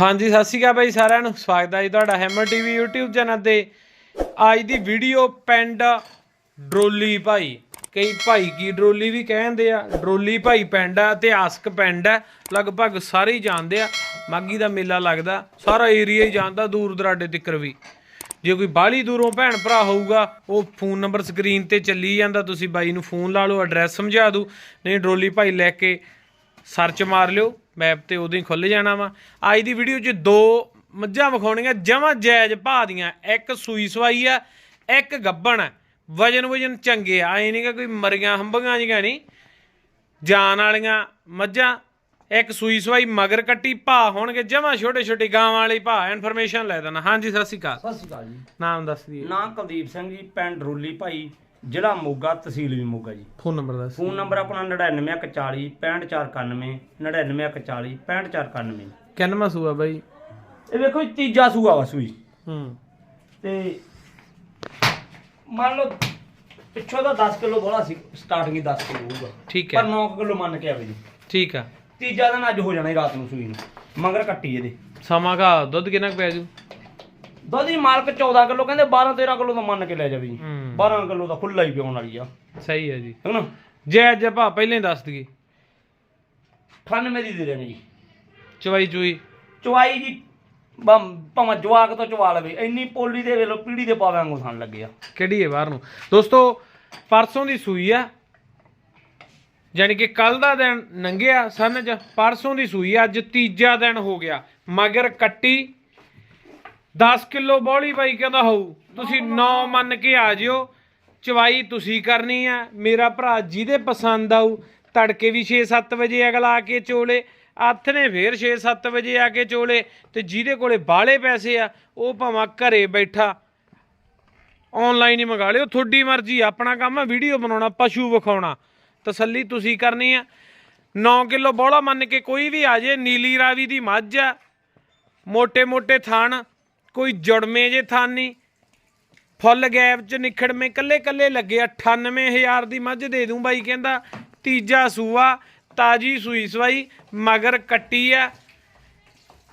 ਹਾਂਜੀ, ਸਤਿ ਸ਼੍ਰੀ ਅਕਾਲ ਬਾਈ ਸਾਰਿਆਂ ਨੂੰ। ਸਵਾਗਤ ਹੈ ਜੀ ਤੁਹਾਡਾ ਹੈਮਰ ਟੀਵੀ YouTube ਚੈਨਲ ਤੇ। ਅੱਜ ਦੀ ਵੀਡੀਓ ਪਿੰਡ ਡਰੋਲੀ ਭਾਈ। ਕਈ ਭਾਈ ਕੀ ਡਰੋਲੀ ਵੀ ਕਹਿੰਦੇ ਆ, ਡਰੋਲੀ ਭਾਈ ਪਿੰਡ ਆ, ਇਤਿਹਾਸਕ ਪਿੰਡ ਆ, ਲਗਭਗ ਸਾਰੇ ਹੀ ਜਾਣਦੇ ਆ। ਮਾਗੀ ਦਾ ਮੇਲਾ ਲੱਗਦਾ, ਸਾਰਾ ਏਰੀਆ ਹੀ ਜਾਣਦਾ ਦੂਰ ਦਰਾਡੇ ਤੱਕਰ ਵੀ। ਜੇ ਕੋਈ ਬਾਹਲੀ ਦੂਰੋਂ ਭੈਣ ਭਰਾ ਹੋਊਗਾ, ਉਹ ਫੋਨ ਨੰਬਰ ਸਕਰੀਨ ਤੇ ਚੱਲੀ ਜਾਂਦਾ, ਤੁਸੀਂ ਬਾਈ ਨੂੰ ਫੋਨ ਲਾ ਲਓ ਐਡਰੈਸ ਸਮਝਾ ਦੂ। ਨਹੀਂ, ਡਰੋਲੀ ਭਾਈ ਲੈ ਕੇ ਸਰਚ ਮਾਰ ਲਿਓ ਮੈਪ ਤੇ ਉਦੋਂ ਹੀ ਖੁੱਲ ਜਾਣਾ ਵਾ। ਅੱਜ ਦੀ ਵੀਡੀਓ 'ਚ ਦੋ ਮੱਝਾਂ ਵਿਖਾਉਣੀਆਂ ਜਮਾਂ ਜਾਇਜ਼ ਭਾਅ ਦੀਆਂ। ਇੱਕ ਸੂਈ ਸਵਾਈ ਆ ਇੱਕ ਗੱਬਣ ਆ। ਵਜਨ ਵਜਨ ਚੰਗੇ ਆ ਐ ਨਹੀਂ ਕਿ ਕੋਈ ਮਰੀਆਂ ਹੰਬੀਆਂ ਜਿਹੀਆਂ ਨਹੀਂ ਜਾਨ ਵਾਲੀਆਂ ਮੱਝਾਂ ਇੱਕ ਸੂਈ ਸਵਾਈ ਮਗਰ ਕੱਟੀ ਭਾਅ ਹੋਣਗੇ ਜਮਾਂ ਛੋਟੇ ਛੋਟੇ ਗਾਂ ਵਾਲੀ ਭਾਅ। ਇਨਫੋਰਮੇਸ਼ਨ ਲੈ ਦੇਣਾ। ਹਾਂਜੀ ਸਤਿ ਸ਼੍ਰੀ ਅਕਾਲ। ਸਤਿ ਸ਼੍ਰੀ ਅਕਾਲ ਜੀ। ਨਾਮ ਦੱਸ ਦਈਏ। ਨਾਂ ਕੁਲਦੀਪ ਸਿੰਘ ਜੀ ਪਿੰਡ ਰੋਲੀ ਭਾਈ। ਜ਼ਿਲ੍ਹਾ ਮੋਗਾ ਤਹਿਸੀਲ ਵੀ ਮੋਗਾ ਜੀ। ਫੋਨ ਨੰਬਰ ਦੱਸ। ਫੋਨ ਨੰਬਰ ਆਪਣਾ 99140 65491 99140 65491 ਕਿੰਨਵਾਂ ਸੂਆ ਬਾਈ? ਇਹ ਵੇਖੋ ਜੀ ਤੀਜਾ ਸੂਆ ਵਾ ਸੂਈ। ਹੂੰ। ਤੇ ਮੰਨ ਲਓ ਪਿੱਛੋਂ ਦਾ 10 ਕਿਲੋ ਬੋਲਾ ਸੀ ਸਟਾਰਟਿੰਗ ਹੀ 10 ਕਿਲੋ ਹੋਊਗਾ। ਠੀਕ ਪਰ ਹੈ 9 ਕਿਲੋ ਮੰਨ ਕੇ ਆਵੇ ਜੀ। ਠੀਕ ਆ। ਤੀਜਾ ਦਿਨ ਅੱਜ ਹੋ ਜਾਣਾ ਜੀ ਰਾਤ ਨੂੰ ਸੂਈ ਨੂੰ। ਮਗਰ ਕੱਟੀ ਇਹਦੇ। ਸਮਾਂ ਕਾ ਦੁੱਧ ਕਿੰਨਾ ਕੁ ਪਿਆ ਜੂ? ਦੁੱਧ ਦੀ ਮਾਲਕ 14 ਕਿਲੋ ਕਹਿੰਦੇ 12 13 ਕਿਲੋ ਤਾਂ ਮੰਨ ਕੇ ਲੈ ਜਾਵੇ ਜੀ ਹੂੰ। 12 ਕਿਲੋ ਤਾਂ ਖੁੱਲਾ ਹੀ ਪਿਉਣ ਵਾਲੀ ਆ। ਸਹੀ ਹੈ ਜੀ। ਹੈਨਾ? ਜੇ ਅੱਜ ਆਪਾਂ ਪਹਿਲਾਂ ਹੀ ਦੱਸ ਦਈਏ। 98 ਦੀ ਦੇ ਦੇਣੀ ਜੀ। ਚਵਾਈ ਚੂਈ। ਚਵਾਈ ਜੀ ਭਾਵੇਂ ਜਵਾਕ ਤੋਂ ਚਵਾ ਲਵੇ ਇੰਨੀ ਪੋਲੀ ਦੇ ਵੇਲੋ ਪੀੜੀ ਦੇ ਪਾਵੇਂ ਵਾਂਗੂ ਖਾਣ ਲੱਗਿਆ ਕਿਹੜੀ ਹੈ ਬਾਹਰ ਨੂੰ? ਦੋਸਤੋ ਪਰਸੋਂ ਦੀ ਸੂਈ ਆ। ਯਾਨੀ ਕਿ ਕੱਲ ਦਾ ਦਿਨ ਲੰਘਿਆ ਸਨ ਚ ਪਰਸੋਂ ਦੀ ਸੂਈ ਅੱਜ ਤੀਜਾ ਦਿਨ ਹੋ ਗਿਆ। ਮਗਰ ਕੱਟੀ 10 ਕਿਲੋ ਬੋਲੀ ਪਾਈ ਕਹਿੰਦਾ ਹੋਊ। ਤੁਸੀਂ ਨੌ ਮੰਨ ਕੇ ਆ ਜਿਓ। ਚਵਾਈ ਤੁਸੀਂ ਕਰਨੀ ਆ। ਮੇਰਾ ਭਰਾ ਜਿਹਦੇ ਪਸੰਦ ਆਉ ਤੜਕੇ ਵੀ 6-7 ਵਜੇ ਅਗਲਾ ਆ ਕੇ ਚੋਲੇ। ਅੱਥ ਨੇ ਫੇਰ 6-7 ਵਜੇ ਆ ਕੇ ਚੋਲੇ। ਤੇ ਜਿਹਦੇ ਕੋਲੇ ਬਾਲੇ ਪੈਸੇ ਆ ਉਹ ਭਾਵੇਂ ਘਰੇ ਬੈਠਾ। ਆਨਲਾਈਨ ਹੀ ਮੰਗਾ ਲਿਓ। ਤੁਹਾਡੀ ਮਰਜ਼ੀ ਆਪਣਾ ਕੰਮ ਹੈ ਵੀਡੀਓ ਬਣਾਉਣਾ ਪਸ਼ੂ ਵਿਖਾਉਣਾ। ਤਸੱਲੀ ਤੁਸੀਂ ਕਰਨੀ ਆ। 9 ਕਿਲੋ ਬੋਲਾ ਮੰਨ ਕੇ ਕੋਈ ਵੀ ਆ ਜੇ। ਨੀਲੀ ਰਾਵੀ ਦੀ ਮੱਝ ਆ। ਮੋٹے ਮੋٹے ਥਾਣ। ਕੋਈ ਜੁੜਮੇ ਜੇ ਥਣ ਨਹੀਂ ਫੁੱਲ ਗੈਪ ਚ ਨਿਖੜਵੇਂ ਕੱਲੇ ਕੱਲੇ ਲੱਗੇ 98000 ਦੀ ਮੱਝ ਦੇ ਦੂੰ ਬਾਈ ਕਹਿੰਦਾ, ਤੀਜਾ ਸੂਆ, ਤਾਜੀ ਸੂਈ ਸਵਾਈ, ਮਗਰ ਕੱਟੀ ਆ।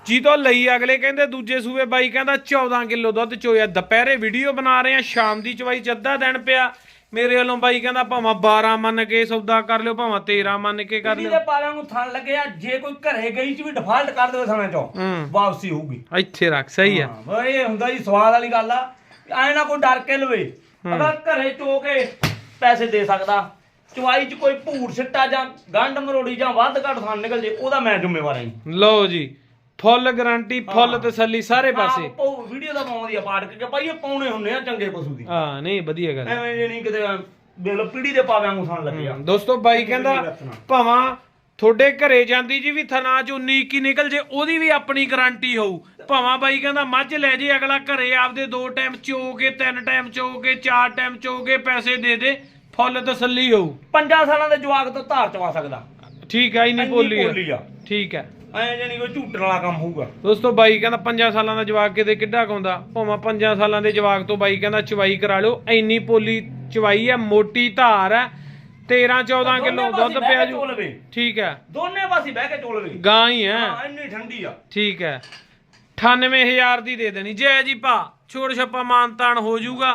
ਜਿਹਤੋਂ ਲਈ ਅਗਲੇ ਕਹਿੰਦੇ, ਦੂਜੇ ਸੂਏ ਬਾਈ ਕਹਿੰਦਾ 14 ਕਿਲੋ ਦੁੱਧ ਚੋਇਆ। ਦੁਪਹਿਰੇ ਵੀਡੀਓ ਬਣਾ ਰਹੇ ਆ, ਸ਼ਾਮ ਦੀ ਚਵਾਈ ਚ ਅੱਧਾ ਦਿਨ ਪਿਆ। ਮੇਰੇ ਵੱਲੋਂ ਬਾਈ ਕਹਿੰਦਾ ਭਾਵੇਂ 12 ਮੰਨ ਕੇ ਸੌਦਾ ਕਰ ਲਿਓ ਭਾਵੇਂ 13 ਮੰਨ ਕੇ ਕਰ ਪੀੜੀ ਲਿਓ। ਪਾਵੇਂ ਵਾਂਗੂ ਥਣ ਲੱਗਿਆ ਜੇ ਕੋਈ ਘਰੇ ਗਈ ਚ ਵੀ ਡਿਫਾਲਟ ਕਰ ਦੇਵੇ ਥਾਣੇ ਚੋਂ ਹੂੰ। ਵਾਪਸੀ ਹੋਊਗੀ। ਇੱਥੇ ਰੱਖ ਸਹੀ ਆ। ਹਾਂ, ਬਈ ਇਹ ਹੁੰਦਾ ਜੀ ਸਵਾਦ ਵਾਲੀ ਗੱਲ ਆ ਐ ਨਾ ਕੋਈ ਡਰ ਕੇ ਲਵੇ ਅਗਰ ਘਰੇ ਚੋ ਕੇ ਪੈਸੇ ਦੇ ਸਕਦਾ ਚਵਾਈ ਚ ਕੋਈ ਭੂਰ ਸਿੱਟਾ ਜਾਂ ਗੰਢ ਮਰੋੜੀ ਜਾਂ ਵੱਧ ਘੱਟ ਥਣ ਨਿਕਲ ਜੇ ਉਹਦਾ ਮੈਂ ਜ਼ਿੰਮੇਵਾਰ ਹਾਂ ਜੀ। ਲਓ ਜੀ ਫੁੱਲ ਗਾਰੰਟੀ ਫੁੱਲ ਤਸੱਲੀ ਸਾਰੇ ਪਾਸੇ। ਉਹ ਵੀਡੀਓ ਦਾ ਪਾਉਂਦੀ ਆ ਪਾੜ ਕੇ ਭਾਈ ਇਹ ਪਾਉਣੇ ਹੁੰਦੇ ਆ ਚੰਗੇ ਪਸ਼ੂ ਦੀ। ਹਾਂ ਨਹੀਂ ਵਧੀਆ ਗੱਲ ਐਵੇਂ ਜੇ ਨਹੀਂ ਕਿਤੇ ਦੇਖ ਲਓ ਪੀੜੀ ਦੇ ਪਾਵੇਂ ਵਾਂਗੂ ਥਣ ਲੱਗਿਆ ਦੋਸਤੋ ਬਾਈ ਕਹਿੰਦਾ ਭਾਵਾਂ ਤੁਹਾਡੇ ਘਰੇ ਜਾਂਦੀ ਜੀ ਵੀ ਥਣਾ ਚ 19 ਕੀ ਨਿਕਲ ਜੇ ਉਹਦੀ ਵੀ ਆਪਣੀ ਗਾਰੰਟੀ ਹੋਊ। ਭਾਵਾਂ ਬਾਈ ਕਹਿੰਦਾ ਮੱਝ ਲੈ ਜੇ ਅਗਲਾ ਘਰੇ ਆਪਦੇ ਦੋ ਟਾਈਮ ਚੋ ਕੇ ਤਿੰਨ ਟਾਈਮ ਚੋ ਕੇ ਚਾਰ ਟਾਈਮ ਚੋ ਕੇ ਪੈਸੇ ਦੇ ਦੇ ਫੁੱਲ ਤਸੱਲੀ ਹੋਊ। ਪੰਜਾਂ ਸਾਲਾਂ ਦੇ ਜਵਾਕ ਤੋਂ ਧਾਰ ਚਵਾ ਸਕਦਾ। ਠੀਕ ਆ ਇੰਨੀ ਇੰਨੀ ਆ। ਠੀਕ ਹੈ ਐ ਜੇ ਨਹੀਂ ਕੋਈ ਝੂਟਣ ਵਾਲਾ ਕੰਮ ਹੋਊਗਾ। ਦੋਸਤੋ ਬਾਈ ਕਹਿੰਦਾ 5 ਸਾਲਾਂ ਦਾ ਜਵਾਕ ਕਿਤੇ ਕਿੱਡਾ ਕਾਉਂਦਾ ਭਾਵੇਂ 5 ਸਾਲਾਂ ਦੇ ਜਵਾਕ ਤੋਂ ਬਾਈ ਕਹਿੰਦਾ ਚਵਾਈ ਕਰਾ ਲਿਓ। ਇੰਨੀ ਪੋਲੀ ਚਵਾਈ ਆ ਮੋਟੀ ਧਾਰ ਆ 13 14 ਕਿਲੋ ਦੁੱਧ ਪਿਆ ਜੂ। ਲਵੇ ਠੀਕ ਹੈ। ਦੋਨੇ ਪਾਸੇ ਬਹਿ ਕੇ ਚੋਲ ਲਵੇ ਗਾਂ ਹੀ ਹੈ। ਹਾਂ ਇੰਨੀ ਠੰਡੀ ਆ। ਠੀਕ ਹੈ। 98000 ਦੀ ਦੇ ਦੇਣੀ। ਜੈ ਜੀ ਭਾ ਛੋੜ ਛੱਪਾ ਮਾਨਤਾਨ ਹੋ ਜਾਊਗਾ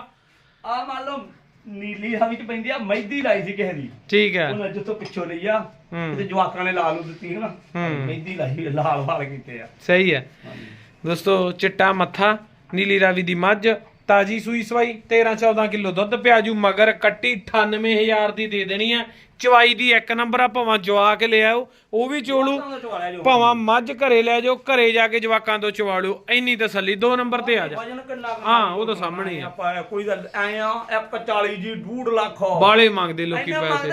ਆ ਮੰਨ ਲਓ ਨੀਲੀ ਹਵੀ ਚ ਪੈਂਦੀ ਆ ਮਹਿੰਦੀ ਲਾਈ ਸੀ ਕਿਸੇ ਦੀ। ਠੀਕ ਹੈ। ਉਹਨਾਂ ਜਿੱਥੋਂ ਪਿੱਛੋਂ ਲਈ ਆ। ਤੇ ਜਵਾਕਾਂ ਨੇ ਲਾਲ ਨੂੰ ਦਿੱਤੀ ਹੈ ਨਾ ਹੂੰ। ਮਹਿੰਦੀ ਲਾਈ ਲਾਲ ਵਾਲ ਕੀਤੇ ਆ। ਸਹੀ ਹੈ। ਦੋਸਤੋ ਚਿੱਟਾ ਮੱਥਾ ਨੀਲੀ ਰਾਵੀ ਦੀ ਮੱਝ ਤਾਜੀ ਸੂਈ ਸਵਾਈ 13 14 ਕਿਲੋ ਦੁੱਧ ਪਿਆਜੂ ਮਗਰ ਕੱਟੀ 98000 ਦੀ ਦੇ ਦੇਣੀ ਆ ਚਵਾਈ ਦੀ ਇੱਕ ਨੰਬਰ ਆ ਭਾਵਾਂ ਜਵਾ ਕੇ ਲੈ ਆਓ। ਉਹ ਵੀ ਚੋਲੂ। ਦਾ ਭਾਵਾਂ ਮੱਝ ਘਰੇ ਲੈ ਜਾਓ ਘਰੇ ਜਾ ਕੇ ਜਵਾਕਾਂ ਤੋਂ ਚਵਾ ਲਿਓ ਇੰਨੀ ਤਸੱਲੀ ਦੋ ਨੰਬਰ ਤੇ ਆ ਜਾ। ਹਾਂ, ਉਹ ਤਾਂ ਸਾਹਮਣੇ ਆ। ਕੋਈ ਤਾਂ ਐ ਆ 140 ਜੀ 2.5 ਲੱਖ। ਬਾਲੇ ਮੰਗਦੇ ਲੋਕੀ ਪੈਸੇ।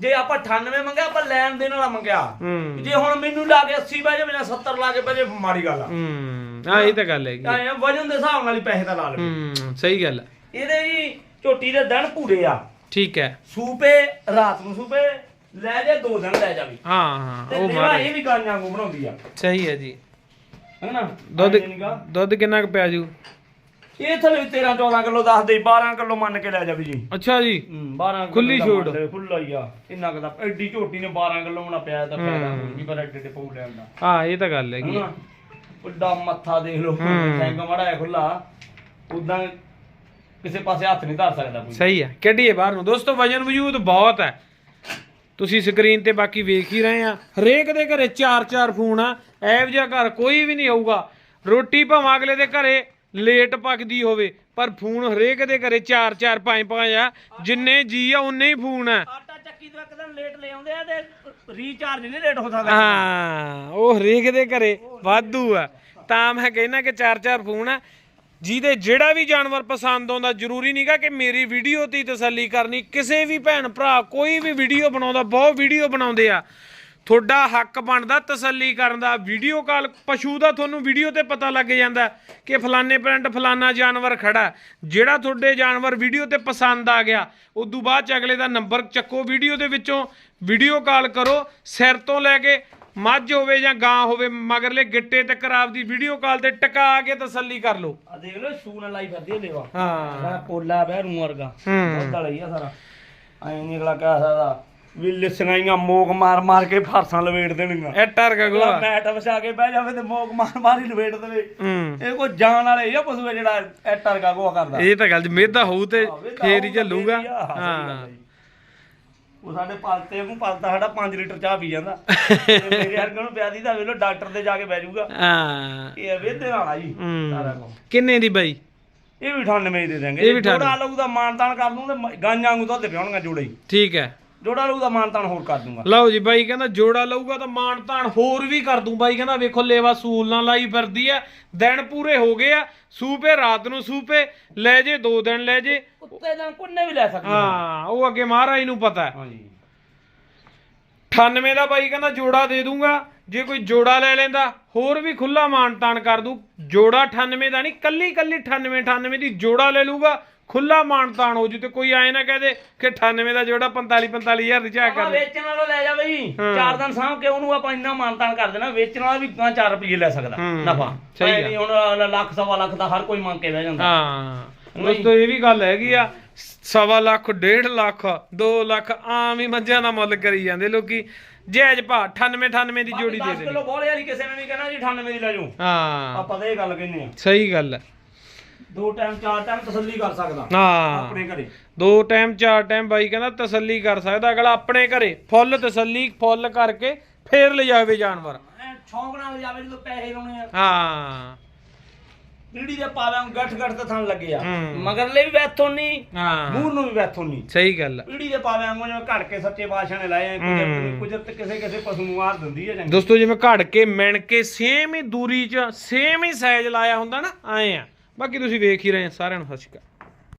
ਜੇ ਆਪਾਂ 98 ਮੰਗਿਆ ਆਪਾਂ ਲੈਣ ਦੇਣ ਵਾਲਾ ਮੰਗਿਆ। ਹੂੰ। ਜੇ ਹੁਣ ਮੈਨੂੰ ਲਾ ਕੇ 80 ਵਜੇ ਬਿਨਾ 70 ਲਾ ਕੇ ਵਜੇ ਮਾੜੀ ਗੱਲ ਆ। ਹੂੰ। ਹਾਂ ਇਹ ਤਾਂ ਗੱਲ ਹੈਗੀ ਐ ਵਜਨ ਦੇ ਹਿਸਾਬ ਨਾਲ ਹੀ ਪੈਸੇ ਦਾ ਲਾ ਲਵੇ। ਹੂੰ ਸਹੀ ਗੱਲ ਹੈ ਇਹਦੇ ਜੀ ਝੋਟੀ ਦੇ ਦਿਨ ਪੂਰੇ ਆ। ਠੀਕ ਹੈ। ਸੂਪੇ ਰਾਤ ਨੂੰ ਸੂਪੇ ਲੈ ਜੇ ਦੋ ਦਿਨ ਲੈ ਜਾਵੀ ਹਾਂ ਹਾਂ ਤੇ ਉਹ ਦੇਵਾ ਮਾਰੇ ਇਹ ਵੀ ਗਾਈਆਂ ਨੂੰ ਬਣਾਉਂਦੀ ਆ। ਸਹੀ ਹੈ ਜੀ। ਹੈਨਾ ਦੁੱਧ। ਦੁੱਧ ਕਿੰਨਾ ਕੁ ਪਿਆ ਜੂ? ਇਹ ਥਲੇ 13 14 ਕਿਲੋ ਦੱਸ ਦੇ 12 ਕਿਲੋ ਮੰਨ ਕੇ ਲੈ ਜਾਵੀ ਜੀ। ਅੱਛਾ ਜੀ। ਹੂੰ, 12 ਕਿਲੋ ਖੁੱਲੀ ਦਾ ਛੂਟ। ਮੰਨ ਲੈ, ਖੁੱਲਾ ਹੀ ਆ। ਇੰਨਾ ਕਦਾ ਐਡੀ ਝੋਟੀ ਨੇ 12 ਕਿਲੋ ਹੋਣਾ ਪਿਆ ਤਾਂ ਫਾਇਦਾ ਨਹੀਂ ਪਰ ਐਡੇ ਤੇ ਪਊ ਲੈਣ ਦਾ। ਹਾਂ ਇਹ ਤਾਂ ਗੱਲ ਹੈਗੀ ਹੈਨਾ? ਵੱਡਾ ਮੱਥਾ ਦੇਖ ਲਓ ਹੂੰ। ਸਿੰਘ ਮੜਾ ਖੁੱਲਾ ਉਦਾਂ ਕਿਸੇ ਪਾਸੇ ਹੱਥ ਨਹੀਂ ਧਰ ਸਕਦਾ ਕੋਈ। ਸਹੀ ਹੈ ਕੱਢੀਏ ਬਾਹਰ ਨੂੰ। ਦੋਸਤੋ ਵਜਨ ਵਜੂਦ ਬਹੁਤ ਹੈ। ਤੁਸੀਂ ਸਕਰੀਨ ਤੇ ਬਾਕੀ ਵੇਖ ਹੀ ਰਹੇ ਆ। ਹਰੇਕ ਦੇ ਘਰੇ ਚਾਰ ਚਾਰ ਫੋਨ ਆ। ਐਵ ਜਿਹਾ ਘਰ ਕੋਈ ਵੀ ਨਹੀਂ ਆਊਗਾ। ਰੋਟੀ ਭਾਵੇਂ ਅਗਲੇ ਦੇ ਘਰੇ ਲੇਟ ਪੱਕਦੀ ਹੋਵੇ ਪਰ ਫੋਨ ਹਰੇਕ ਦੇ ਘਰੇ ਚਾਰ ਚਾਰ ਪੰਜ ਪੰਜ ਆ। ਜਿੰਨੇ ਜੀ ਆ ਉਨੇ ਹੀ ਫੋਨ ਆ। ਆਟਾ ਚੱਕੀ ਤੋਂ ਇੱਕ ਦਿਨ ਲੇਟ ਲੈ ਆਉਂਦੇ ਆ ਤੇ ਰੀਚਾਰਜ ਨਹੀਂ ਲੇਟ ਹੋ ਸਕਦਾ। ਹਾਂ ਉਹ ਹਰੇਕ ਦੇ ਘਰੇ ਵਾਧੂ ਆ। ਤਾਂ ਮੈਂ ਕਹਿੰਦਾ ਕਿ ਚਾਰ ਚਾਰ ਫੋਨ ਆ। ਜਿਹਦੇ ਜਿਹੜਾ ਵੀ ਜਾਨਵਰ ਪਸੰਦ ਆਉਂਦਾ ਜ਼ਰੂਰੀ ਨਹੀਂਗਾ ਕਿ ਮੇਰੀ ਵੀਡੀਓ ਤੇ ਤਸੱਲੀ ਕਰਨੀ। ਕਿਸੇ ਵੀ ਭੈਣ ਭਰਾ ਕੋਈ ਵੀ ਵੀਡੀਓ ਬਣਾਉਂਦਾ ਬਹੁਤ ਵੀਡੀਓ ਬਣਾਉਂਦੇ ਆ। ਤੁਹਾਡਾ ਹੱਕ ਬਣਦਾ ਤਸੱਲੀ ਕਰਨ ਦਾ। ਵੀਡੀਓ ਕਾਲ ਪਸ਼ੂ ਦਾ ਤੁਹਾਨੂੰ ਵੀਡੀਓ ਤੇ ਪਤਾ ਲੱਗ ਜਾਂਦਾ ਕਿ ਫਲਾਣੇ ਪਿੰਡ ਫਲਾਣਾ ਜਾਨਵਰ ਖੜਾ ਹੈ। ਜਿਹੜਾ ਤੁਹਾਡੇ ਜਾਨਵਰ ਵੀਡੀਓ ਤੇ ਪਸੰਦ ਆ ਗਿਆ ਉਦੋਂ ਬਾਅਦ ਚ ਅਗਲੇ ਦਾ ਨੰਬਰ ਚੱਕੋ ਵੀਡੀਓ ਦੇ ਵਿੱਚੋਂ। ਵੀਡੀਓ ਕਾਲ ਕਰੋ ਸਿਰ ਤੋਂ ਲੈ ਕੇ ਮੱਝ ਹੋਵੇ ਜਾਂ ਗਾਂ ਹੋਵੇ ਮਗਰਲੇ ਗਿੱਟੇ ਤੱਕ ਆਪਦੀ ਵੀਡੀਓ ਕਾਲ ਤੇ ਟਿਕਾ ਕੇ ਤਸੱਲੀ ਕਰ ਲਓ। ਆ ਦੇਖ ਲਓ ਸੂਨ ਲਾਈ ਫਿਰਦੀ ਆ ਲੇਵਾ। ਹਾਂ। ਪੋਲਾ ਬਹਿ ਰੂ ਵਰਗਾ। ਹੂੰ। ਦੁੱਧ ਵਾਲਾ ਹੀ ਆ ਸਾਰਾ। ਐਂ ਨਹੀਂ ਅਗਲਾ ਕਹਿ ਸਕਦਾ ਵੀ ਲਿਸਣਾਈਆਂ ਮੋਗ ਮਾਰ ਮਾਰ ਕੇ ਫਰਸਾਂ ਲਵੇੜ ਦੇਣੀਆਂ। ਇਹ ਟਰ ਗਗਵਾ ਮੈਟ ਵਿਛਾ ਕੇ ਬਹਿ ਜਾਵੇ ਤੇ ਮੋਗ ਮਾਰ ਮਾਰ ਹੀ ਲਵੇੜ ਦੇਵੇ। ਇਹ ਕੋਈ ਜਾਨ ਵਾਲੇ ਆ ਪਸ਼ੂ ਜਿਹੜਾ ਇਹ ਟਰਗਾ ਗੋਆ ਕਰਦਾ। ਇਹ ਤਾਂ ਗੱਲ ਜੀ ਮੇਦਾ ਹੋਊ ਤੇ ਤਾਂ ਫੇਰ ਹੀ ਫੇਰ ਹੀ। ਉਹ ਸਾਡੇ ਪਾਲਤੇ ਨੂੰ ਪਾਲਤਾ ਸਾਡਾ 5 ਲੀਟਰ ਚਾਹ ਪੀ ਜਾਂਦਾ। ਤੇ ਮੇਰੇ ਵਰਗੇ ਨੂੰ ਪਿਆਦੀ ਦਾ ਵੇਲੋ ਡਾਕਟਰ ਦੇ ਜਾ ਕੇ ਬਹਿ ਜਾਊਗਾ। ਹਾਂ। ਇਹ ਵੇਦੇ ਵਾਲਾ ਜੀ। ਸਾਰਾ ਕੁਛ। ਕਿੰਨੇ ਦੀ ਬਾਈ? ਇਹ ਵੀ 98 ਦੇ ਦੇਣਗੇ ਇਹ ਜੋੜਾ ਲਊ ਦਾ ਮਾਨਤਾਨ ਕਰ ਦੂੰ ਤੇ ਗਾਂਆਂ ਨੂੰ ਦੁੱਧ ਪਿਆਉਣਗਾ ਜੋੜੇ ਠੀਕ ਹੈ। ਜੋੜਾ ਲਊ ਦਾ ਮਾਨਤਾਨ ਹੋਰ ਕਰ ਦੂੰਗਾ। ਲਓ ਜੀ ਬਾਈ ਕਹਿੰਦਾ ਜੋੜਾ ਲਊਗਾ ਤਾਂ ਮਾਣ ਤਾਣ ਹੋਰ ਵੀ ਕਰ ਦੂੰ। ਬਾਈ ਕਹਿੰਦਾ ਵੇਖੋ ਲੇਵਾ ਸੂਲ ਨਾਲ ਲਾਈ ਫਿਰਦੀ ਆ। ਦਿਨ ਪੂਰੇ ਹੋ ਗਏ ਆ। ਸੂਪੇ ਰਾਤ ਨੂੰ ਸੂਪੇ ਲੈ ਜੇ ਦੋ ਦਿਨ ਲੈ ਜੇ। ਕੁੱਤੇ ਦਾ ਕੁੰਨੇ ਵੀ ਲੈ ਸਕਦੇ ਹਾਂ ਉਹ ਅੱਗੇ ਮਹਾਰਾਜ ਨੂੰ ਪਤਾ ਹੈ। ਹਾਂਜੀ। 98 ਦਾ ਬਾਈ ਕਹਿੰਦਾ ਜੋੜਾ ਦੇ ਦੂੰਗਾ। ਜੇ ਕੋਈ ਜੋੜਾ ਲੈ ਲੈਂਦਾ ਹੋਰ ਵੀ ਖੁੱਲਾ ਮਾਣ ਤਾਣ ਕਰ ਦੂੰ। ਜੋੜਾ 98 ਦਾ ਨਹੀਂ ਕੱਲੀ ਕੱਲੀ 98 98 ਦੀ ਜੋੜਾ ਲੈ ਲੂਗਾ ਖੁੱਲਾ ਮਾਣ ਤਾਣ ਹੋ ਜੂ ਤੇ ਕੋਈ ਐ ਨਾ ਕਹਦੇ ਕਿ 98 ਦਾ ਜੋੜਾ 45 45000 ਦੀ ਚਾਹ ਆ ਕਰ ਵੇਚਣ ਵਾਲਾ ਲੈ ਜਾ ਬਈ। ਹਾਂ। ਚਾਰ ਦਿਨ ਸਾਂਭ ਕੇ ਉਹਨੂੰ ਆਪਾਂ ਇੰਨਾ ਮਾਨਤਾਨ ਕਰ ਦੇਣਾ ਵੇਚਣ ਵਾਲਾ ਵੀ 4 ਰੁਪਏ ਲੈ ਸਕਦਾ ਹੂੰ, ਨਫਾ। ਸਹੀ ਆ। ਨਹੀਂ ਹੁਣ ਲੱਖ ਸਵਾ ਲੱਖ ਦਾ ਹਰ ਕੋਈ ਮੰਗ ਕੇ ਬਹਿ ਜਾਂਦਾ। ਹਾਂ। ਦੋਸਤੋ ਇਹ ਵੀ ਗੱਲ ਹੈਗੀ ਆ ਸਵਾ ਲੱਖ ਡੇਢ ਲੱਖ 2 ਲੱਖ ਆਮ ਹੀ ਮੱਝਾਂ ਦਾ ਮੁੱਲ ਕਰੀ ਜਾਂਦੇ ਲੋਕੀ। ਜਾਇਜ਼ ਭਾ 98 98 ਦੀ ਜੋੜੀ ਦੇ 10 ਦੇ ਕਿਲੋ ਬੋਲੇ ਵਾਲੀ ਕਿਸੇ ਨੇ ਨਹੀਂ ਕਹਿਣਾ ਜੀ 98 ਦੀ ਲੈ ਜਾਓ। ਹਾਂ। ਆਪਾਂ ਤਾਂ ਇਹ ਗੱਲ ਕਹਿੰਦੇ ਆ ਸਹੀ ਗੱਲ ਹੈ। ਦੋ ਟਾਈਮ ਚਾਰ ਟਾਈਮ ਤਸੱਲੀ ਕਰ ਸਕਦਾ ਹਾਂ। ਆਪਣੇ ਘਰੇ। ਦੋ ਟਾਈਮ ਚਾਰ ਟਾਈਮ ਬਾਈ ਕਹਿੰਦਾ ਤਸੱਲੀ ਕਰ ਸਕਦਾ ਅਗਲਾ ਆਪਣੇ ਘਰੇ ਫੁੱਲ ਤਸੱਲੀ ਫੁੱਲ ਕਰਕੇ ਫੇਰ ਲਿਜਾਵੇ ਜਾਨਵਰ। ਐ ਸ਼ੌਂਕ ਨਾਲ ਜਾਵੇ ਜਦੋਂ ਪੈਸੇ ਲਾਉਣੇ ਆ। ਹਾਂ। ਪੀੜੀ ਦੇ ਪਾਵਾਂ ਗੱਠ ਗੱਠ ਤੇ ਥਣ ਲੱਗੇ ਆ। ਹੂੰ। ਮਗਰਲੇ ਵੀ ਨਹੀਂ ਹਾਂ। ਮੂਰ ਨੂੰ ਵੀ ਨਹੀਂ ਸਹੀ ਗੱਲ ਹੈ ਪੀੜੀ ਦੇ ਪਾਵਾਂ ਵਾਂਗੂ ਜਿਵੇਂ ਘੜ ਕੇ ਸੱਚੇ ਬਾਦਸ਼ਾਹ ਨੇ ਲਾਏ ਆ, ਹੂੰ। ਕੁਦਰਤ ਕੁਦਰਤ ਕਿਸੇ ਕਿਸੇ ਪਸ਼ੂ ਨੂੰ ਆਰ ਦਿੰਦੀ ਹੈ ਚੰਗੀ। ਦੋਸਤੋ ਜਿਵੇਂ ਘੜ ਕੇ ਮਿਣ ਕੇ ਸੇਮ ਹੀ ਦੂਰੀ 'ਚ ਸੇਮ ਹੀ ਸਾਈਜ਼ ਲਾਇਆ ਹੁੰਦਾ ਨਾ ਆਏ ਆ। ਬਾਕੀ ਤੁਸੀਂ ਵੇਖ ਹੀ ਰਹੇ ਸਾਰਿਆਂ ਨੂੰ ਸਤਿ ਸ਼੍ਰੀ ਅਕਾਲ।